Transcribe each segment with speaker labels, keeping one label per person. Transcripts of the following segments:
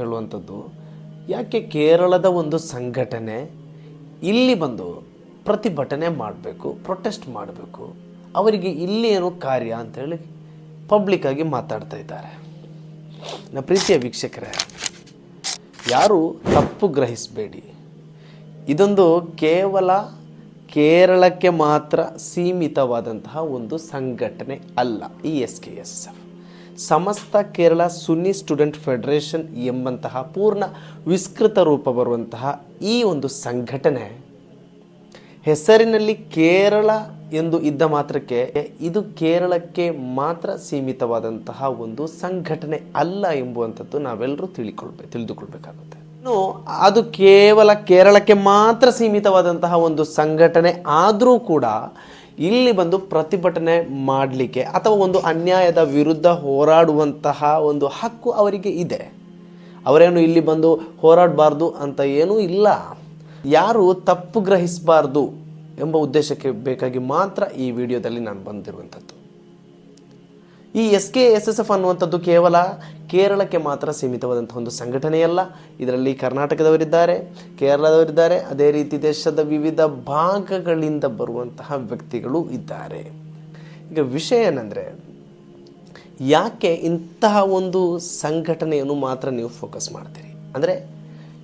Speaker 1: ಹೇಳುವಂಥದ್ದು, ಯಾಕೆ ಕೇರಳದ ಒಂದು ಸಂಘಟನೆ ಇಲ್ಲಿ ಬಂದು ಪ್ರತಿಭಟನೆ ಮಾಡಬೇಕು ಪ್ರೊಟೆಸ್ಟ್ ಮಾಡಬೇಕು? ಅವರಿಗೆ ಇಲ್ಲಿ ಏನು ಕಾರ್ಯ ಅಂತೇಳಿ ಪಬ್ಲಿಕ್ ಆಗಿ ಮಾತಾಡ್ತಾ ಇದ್ದಾರೆ. ನನ್ನ ಪ್ರೀತಿಯ ವೀಕ್ಷಕರೇ, ಯಾರು ತಪ್ಪು ಗ್ರಹಿಸಬೇಡಿ. ಇದೊಂದು ಕೇವಲ ಕೇರಳಕ್ಕೆ ಮಾತ್ರ ಸೀಮಿತವಾದಂತಹ ಒಂದು ಸಂಘಟನೆ ಅಲ್ಲ E S K S F ಸಮಸ್ತ ಕೇರಳ ಸುನ್ನಿ ಸ್ಟೂಡೆಂಟ್ ಫೆಡರೇಷನ್ ಎಂಬಂತಹ ಪೂರ್ಣ ವಿಸ್ತೃತ ರೂಪ ಬರುವಂತಹ ಈ ಒಂದು ಸಂಘಟನೆ ಹೆಸರಿನಲ್ಲಿ ಕೇರಳ ಎಂದು ಇದ್ದ ಮಾತ್ರಕ್ಕೆ ಇದು ಕೇರಳಕ್ಕೆ ಮಾತ್ರ ಸೀಮಿತವಾದಂತಹ ಒಂದು ಸಂಘಟನೆ ಅಲ್ಲ ಎಂಬುವಂಥದ್ದು ನಾವೆಲ್ಲರೂ ತಿಳಿಕೊಳ್ಬೇಕು ತಿಳಿದುಕೊಳ್ಬೇಕಾಗುತ್ತೆ. ಇನ್ನು ಅದು ಕೇವಲ ಕೇರಳಕ್ಕೆ ಮಾತ್ರ ಸೀಮಿತವಾದಂತಹ ಒಂದು ಸಂಘಟನೆ ಆದರೂ ಕೂಡ ಇಲ್ಲಿ ಬಂದು ಪ್ರತಿಭಟನೆ ಮಾಡಲಿಕ್ಕೆ ಅಥವಾ ಒಂದು ಅನ್ಯಾಯದ ವಿರುದ್ಧ ಹೋರಾಡುವಂತಹ ಒಂದು ಹಕ್ಕು ಅವರಿಗೆ ಇದೆ. ಅವರೇನು ಇಲ್ಲಿ ಬಂದು ಹೋರಾಡಬಾರ್ದು ಅಂತ ಏನೂ ಇಲ್ಲ. ಯಾರು ತಪ್ಪು ಗ್ರಹಿಸಬಾರ್ದು ಎಂಬ ಉದ್ದೇಶಕ್ಕೆ ಬೇಕಾಗಿ ಮಾತ್ರ ಈ ವಿಡಿಯೋದಲ್ಲಿ ನಾನು ಬಂದಿರುವಂಥದ್ದು. ಈ S K S S F ಅನ್ನುವಂಥದ್ದು ಕೇವಲ ಕೇರಳಕ್ಕೆ ಮಾತ್ರ ಸೀಮಿತವಾದಂಥ ಒಂದು ಸಂಘಟನೆಯಲ್ಲ. ಇದರಲ್ಲಿ ಕರ್ನಾಟಕದವರಿದ್ದಾರೆ, ಕೇರಳದವರಿದ್ದಾರೆ, ಅದೇ ರೀತಿ ದೇಶದ ವಿವಿಧ ಭಾಗಗಳಿಂದ ಬರುವಂತಹ ವ್ಯಕ್ತಿಗಳು ಇದ್ದಾರೆ. ಈಗ ವಿಷಯ ಏನಂದರೆ, ಯಾಕೆ ಇಂತಹ ಒಂದು ಸಂಘಟನೆಯನ್ನು ಮಾತ್ರ ನೀವು ಫೋಕಸ್ ಮಾಡ್ತೀರಿ? ಅಂದರೆ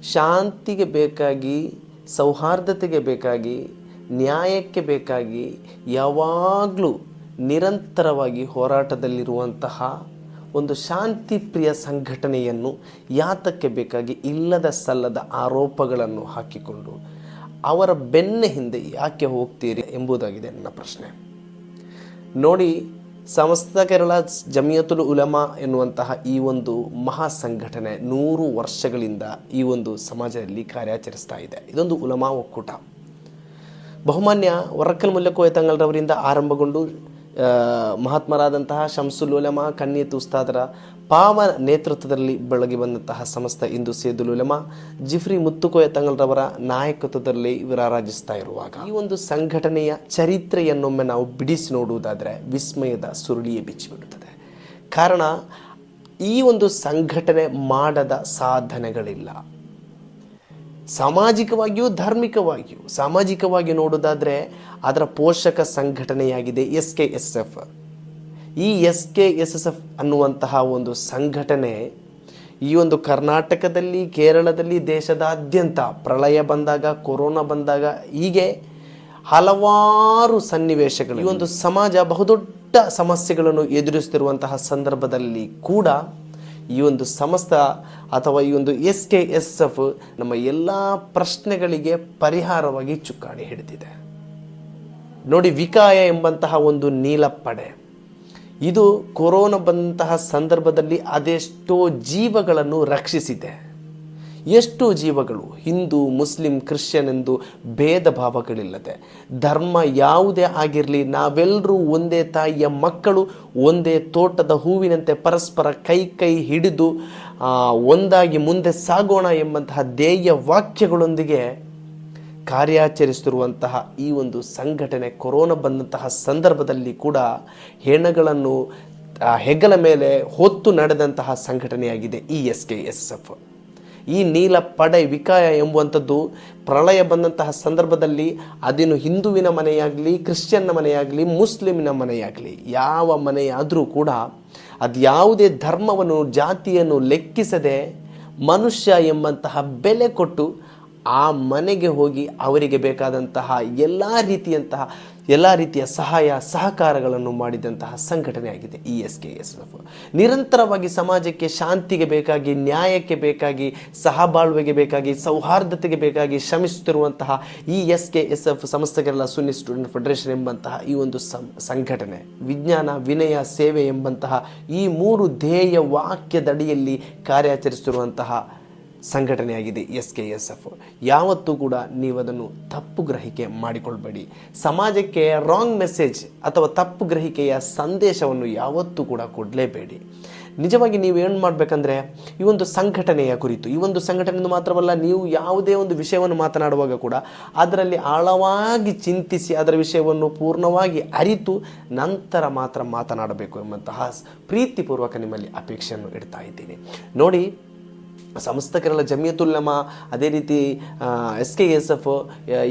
Speaker 1: ಶಾಂತಿಗೆ ಬೇಕಾಗಿ, ಸೌಹಾರ್ದತೆಗೆ ಬೇಕಾಗಿ, ನ್ಯಾಯಕ್ಕೆ ಬೇಕಾಗಿ ಯಾವಾಗಲೂ ನಿರಂತರವಾಗಿ ಹೋರಾಟದಲ್ಲಿರುವಂತಹ ಒಂದು ಶಾಂತಿ ಪ್ರಿಯ ಸಂಘಟನೆಯನ್ನು ಯಾತಕ್ಕೆ ಬೇಕಾಗಿ ಇಲ್ಲದ ಸಲ್ಲದ ಆರೋಪಗಳನ್ನು ಹಾಕಿಕೊಂಡು ಅವರ ಬೆನ್ನ ಹಿಂದೆ ಯಾಕೆ ಹೋಗ್ತೀರಿ ಎಂಬುದಾಗಿದೆ ನನ್ನ ಪ್ರಶ್ನೆ. ನೋಡಿ, ಸಮಸ್ತ ಕೇರಳ ಜಮಿಯತುಲ್ ಉಲಮಾ ಎನ್ನುವಂತಹ ಈ ಒಂದು ಮಹಾ ಸಂಘಟನೆ ನೂರು ವರ್ಷಗಳಿಂದ ಈ ಒಂದು ಸಮಾಜದಲ್ಲಿ ಕಾರ್ಯಾಚರಿಸ್ತಾ ಇದೆ. ಇದೊಂದು ಉಲಮಾ ಒಕ್ಕೂಟ. ಬಹುಮಾನ್ಯ ವರಕಲ್ ಮುಲ್ಲಕೋಯ ತಂಗಲ್ರವರಿಂದ ಆರಂಭಗೊಂಡು ಮಹಾತ್ಮರಾದಂತಹ ಶಂಸುಲ್ ಉಲಮಾ ಕನ್ಯತ್ ಉಸ್ತಾದರ ಪಾವ ನೇತೃತ್ವದಲ್ಲಿ ಬೆಳಗಿ ಬಂದಂತಹ ಸಮಸ್ತ ಇಂದು ಸೇದುಲ್ ಉಲಮಾ, ಜಿಫ್ರಿ ಮುತ್ತುಕೋಯ ತಂಗಲ್ರವರ ನಾಯಕತ್ವದಲ್ಲಿ ವಿರಾರಾಜಿಸ್ತಾ ಇರುವಾಗ. ಈ ಒಂದು ಸಂಘಟನೆಯ ಚರಿತ್ರೆಯನ್ನೊಮ್ಮೆ ನಾವು ಬಿಡಿಸಿ ನೋಡುವುದಾದರೆ ವಿಸ್ಮಯದ ಸುರುಳಿಯೇ ಬಿಚ್ಚಿಬಿಡುತ್ತದೆ. ಕಾರಣ, ಈ ಒಂದು ಸಂಘಟನೆ ಮಾಡದ ಸಾಧನೆಗಳಿಲ್ಲ. ಸಾಮಾಜಿಕವಾಗಿಯೂ ಧಾರ್ಮಿಕವಾಗಿಯೂ, ಸಾಮಾಜಿಕವಾಗಿ ನೋಡೋದಾದರೆ ಅದರ ಪೋಷಕ ಸಂಘಟನೆಯಾಗಿದೆ ಎಸ್ ಕೆ ಎಸ್ ಎಫ್. ಈ S K S S F ಅನ್ನುವಂತಹ ಒಂದು ಸಂಘಟನೆ ಈ ಒಂದು ಕರ್ನಾಟಕದಲ್ಲಿ, ಕೇರಳದಲ್ಲಿ, ದೇಶದಾದ್ಯಂತ ಪ್ರಳಯ ಬಂದಾಗ, ಕೊರೋನಾ ಬಂದಾಗ ಹೀಗೆ ಹಲವಾರು ಸನ್ನಿವೇಶಗಳು ಈ ಒಂದು ಸಮಾಜ ಬಹುದೊಡ್ಡ ಸಮಸ್ಯೆಗಳನ್ನು ಎದುರಿಸುತ್ತಿರುವಂತಹ ಸಂದರ್ಭದಲ್ಲಿ ಕೂಡ ಈ ಒಂದು ಸಮಸ್ತ ಅಥವಾ ಈ ಒಂದು ಎಸ್ ಕೆ ಎಸ್ ಎಫ್ ನಮ್ಮ ಎಲ್ಲ ಪ್ರಶ್ನೆಗಳಿಗೆ ಪರಿಹಾರವಾಗಿ ಚುಕ್ಕಾಣಿ ಹಿಡಿದಿದೆ. ನೋಡಿ, ವಿಕಾಯ ಎಂಬಂತಹ ಒಂದು ನೀಲಪ್ಪಡೆ ಇದು ಕೊರೋನಾ ಬಂದಂತಹ ಸಂದರ್ಭದಲ್ಲಿ ಅದೆಷ್ಟೋ ಜೀವಗಳನ್ನು ರಕ್ಷಿಸಿದೆ. ಎಷ್ಟು ಜೀವಗಳು ಹಿಂದೂ, ಮುಸ್ಲಿಂ ಕ್ರಿಶ್ಚಿಯನ್ ಎಂದು ಭೇದ ಭಾವಗಳಿಲ್ಲದೆ ಧರ್ಮ ಯಾವುದೇ ಆಗಿರಲಿ ನಾವೆಲ್ಲರೂ ಒಂದೇ ತಾಯಿಯ ಮಕ್ಕಳು, ಒಂದೇ ತೋಟದ ಹೂವಿನಂತೆ ಪರಸ್ಪರ ಕೈ ಕೈ ಹಿಡಿದು ಒಂದಾಗಿ ಮುಂದೆ ಸಾಗೋಣ ಎಂಬಂತಹ ಧ್ಯೇಯ ವಾಕ್ಯಗಳೊಂದಿಗೆ ಕಾರ್ಯಾಚರಿಸುತ್ತಿರುವಂತಹ ಈ ಒಂದು ಸಂಘಟನೆ ಕೊರೋನಾ ಬಂದಂತಹ ಸಂದರ್ಭದಲ್ಲಿ ಕೂಡ ಹೆಣಗಳನ್ನು ಹೆಗಲ ಮೇಲೆ ಹೊತ್ತು ನಡೆದಂತಹ ಸಂಘಟನೆಯಾಗಿದೆ ಈ ಎಸ್ ಕೆ ಎಸ್ ಎಫ್. ಈ ನೀಲ ಪಡೆ ವಿಕಾಯ ಎಂಬುವಂಥದ್ದು ಪ್ರಳಯ ಬಂದಂತಹ ಸಂದರ್ಭದಲ್ಲಿ ಅದೇನು ಹಿಂದುವಿನ ಮನೆಯಾಗಲಿ, ಕ್ರಿಶ್ಚಿಯನ್ನ ಮನೆಯಾಗಲಿ, ಮುಸ್ಲಿಮಿನ ಮನೆಯಾಗಲಿ ಯಾವ ಮನೆಯಾದರೂ ಕೂಡ ಅದು ಯಾವುದೇ ಧರ್ಮವನ್ನು, ಜಾತಿಯನ್ನು ಲೆಕ್ಕಿಸದೆ ಮನುಷ್ಯ ಎಂಬಂತಹ ಬೆಲೆ ಕೊಟ್ಟು ಆ ಮನೆಗೆ ಹೋಗಿ ಅವರಿಗೆ ಬೇಕಾದಂತಹ ಎಲ್ಲ ರೀತಿಯಂತಹ ಎಲ್ಲ ರೀತಿಯ ಸಹಾಯ, ಸಹಕಾರಗಳನ್ನು ಮಾಡಿದಂತಹ ಸಂಘಟನೆಯಾಗಿದೆ E S K S F ನಿರಂತರವಾಗಿ ಸಮಾಜಕ್ಕೆ ಶಾಂತಿಗೆ ಬೇಕಾಗಿ, ನ್ಯಾಯಕ್ಕೆ ಬೇಕಾಗಿ, ಸಹಬಾಳ್ವೆಗೆ ಬೇಕಾಗಿ, ಸೌಹಾರ್ದತೆಗೆ ಬೇಕಾಗಿ ಶ್ರಮಿಸುತ್ತಿರುವಂತಹ E S K S F ಸಂಸ್ಥೆಗಳ ಸುನ್ನಿ ಸ್ಟೂಡೆಂಟ್ ಫೆಡರೇಷನ್ ಎಂಬಂತಹ ಈ ಒಂದು ಸಂಘಟನೆ, ವಿಜ್ಞಾನ, ವಿನಯ, ಸೇವೆ ಎಂಬಂತಹ ಈ ಮೂರು ಧ್ಯೇಯ ವಾಕ್ಯದಡಿಯಲ್ಲಿ ಕಾರ್ಯಾಚರಿಸುತ್ತಿರುವಂತಹ ಸಂಘಟನೆಯಾಗಿದೆ, ಎಸ್ ಕೆ ಎಸ್ ಎಫ್. ಯಾವತ್ತೂ ಕೂಡ ನೀವು ಅದನ್ನು ತಪ್ಪು ಗ್ರಹಿಕೆ ಮಾಡಿಕೊಳ್ಬೇಡಿ. ಸಮಾಜಕ್ಕೆ ರಾಂಗ್ ಮೆಸೇಜ್ ಅಥವಾ ತಪ್ಪು ಗ್ರಹಿಕೆಯ ಸಂದೇಶವನ್ನು ಯಾವತ್ತೂ ಕೂಡ ಕೊಡಲೇಬೇಡಿ. ನಿಜವಾಗಿ ನೀವು ಏನು ಮಾಡಬೇಕಂದ್ರೆ, ಈ ಒಂದು ಸಂಘಟನೆಯ ಕುರಿತು, ಈ ಒಂದು ಸಂಘಟನೆಯಿಂದ ಮಾತ್ರವಲ್ಲ, ನೀವು ಯಾವುದೇ ಒಂದು ವಿಷಯವನ್ನು ಮಾತನಾಡುವಾಗ ಕೂಡ ಅದರಲ್ಲಿ ಆಳವಾಗಿ ಚಿಂತಿಸಿ ಅದರ ವಿಷಯವನ್ನು ಪೂರ್ಣವಾಗಿ ಅರಿತು ನಂತರ ಮಾತ್ರ ಮಾತನಾಡಬೇಕು ಎಂಬಂತಹ ಪ್ರೀತಿಪೂರ್ವಕ ನಿಮ್ಮಲ್ಲಿ ಅಪೇಕ್ಷೆಯನ್ನು ಇಡ್ತಾ ಇದ್ದೀನಿ. ನೋಡಿ ಕೇರಳ ಜಮಿಯತುಲ್ಲಮ ಅದೇ ರೀತಿ ಎಸ್ ಕೆ ಎಸ್ ಎಫ್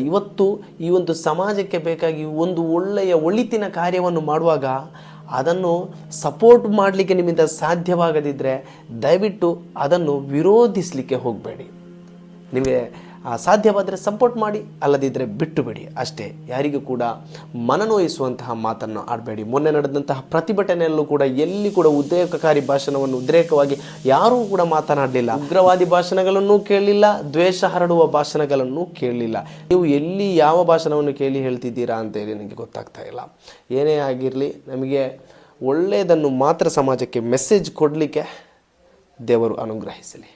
Speaker 1: ಇವತ್ತು ಈ ಒಂದು ಸಮಾಜಕ್ಕೆ ಬೇಕಾಗಿ ಒಂದು ಒಳ್ಳೆಯ ಒಳಿತಿನ ಕಾರ್ಯವನ್ನು ಮಾಡುವಾಗ ಅದನ್ನು ಸಪೋರ್ಟ್ ಮಾಡಲಿಕ್ಕೆ ನಿಮ್ಮಿಂದ ಸಾಧ್ಯವಾಗದಿದ್ದರೆ ದಯವಿಟ್ಟು ಅದನ್ನು ವಿರೋಧಿಸಲಿಕ್ಕೆ ಹೋಗಬೇಡಿ. ನಿಮಗೆ ಸಾಧ್ಯವಾದರೆ ಸಪೋರ್ಟ್ ಮಾಡಿ ಅಲ್ಲದಿದ್ದರೆ ಬಿಟ್ಟು ಬಿಡಿ ಅಷ್ಟೇ, ಯಾರಿಗೂ ಕೂಡ ಮನನೋಯಿಸುವಂತಹ ಮಾತನ್ನು ಆಡಬೇಡಿ. ಮೊನ್ನೆ ನಡೆದಂತಹ ಪ್ರತಿಭಟನೆಯಲ್ಲೂ ಕೂಡ ಎಲ್ಲಿ ಕೂಡ ಉದ್ರೇಕಕಾರಿ ಭಾಷಣವನ್ನು ಉದ್ರೇಕವಾಗಿ ಯಾರೂ ಕೂಡ ಮಾತನಾಡಲಿಲ್ಲ. ಉಗ್ರವಾದಿ ಭಾಷಣಗಳನ್ನು ಕೇಳಲಿಲ್ಲ, ದ್ವೇಷ ಹರಡುವ ಭಾಷಣಗಳನ್ನು ಕೇಳಲಿಲ್ಲ. ನೀವು ಎಲ್ಲಿ ಯಾವ ಭಾಷಣವನ್ನು ಕೇಳಿ ಹೇಳ್ತಿದ್ದೀರಾ ಅಂತೇಳಿ ನನಗೆ ಗೊತ್ತಾಗ್ತಾ ಇಲ್ಲ. ಏನೇ ಆಗಿರಲಿ, ನಮಗೆ ಒಳ್ಳೆಯದನ್ನು ಮಾತ್ರ ಸಮಾಜಕ್ಕೆ ಮೆಸೇಜ್ ಕೊಡಲಿಕ್ಕೆ ದೇವರು ಅನುಗ್ರಹಿಸಲಿ.